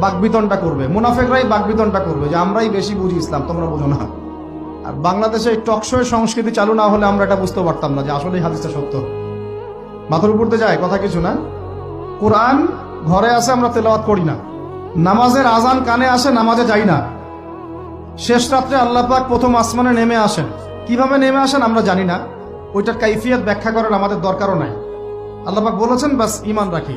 বাকবিতনটা করবে। মুনাফেকরাই বাকবিতনটা করবে যে আমরাই বেশি বুঝি ইসলাম, তোমরা বোঝো না। আর বাংলাদেশে এই টকশোয় সংস্কৃতি চালু না হলে আমরা এটা বুঝতে পারতাম না যে আসলেই হাদিসটা সত্য। মাথার উপর যায়, কথা কিছু না। কোরআন ঘরে আসে আমরা তেলাওয়াত করি না। নামাজের আজান কানে আসে, নামাজে যাই না। শেষ রাত্রে আল্লাহ পাক প্রথম আসমানে নেমে আসেন। কীভাবে নেমে আসেন আমরা জানি না। ওইটার কাইফিয়াত ব্যাখ্যা করার আমাদের দরকারও নাই। আল্লাহ পাক বলেছেন, বাস ইমান রাখি।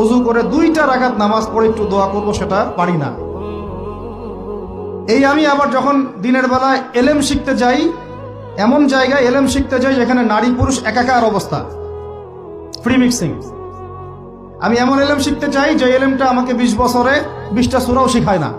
অজু করে দুইটা রাগাত নামাজ পড়ে একটু দোয়া করব সেটা পারি না। এই আমি আবার যখন দিনের বেলায় এলেম শিখতে যাই, এমন জায়গায় এলেম শিখতে যাই যেখানে নারী পুরুষ একাকার অবস্থা। ফ্রি মিক্সিং আমি এমন এলেম শিখতে চাই যে এলেমটা আমাকে বিশ বছরে, বিশটা সুরাও শিখায় না।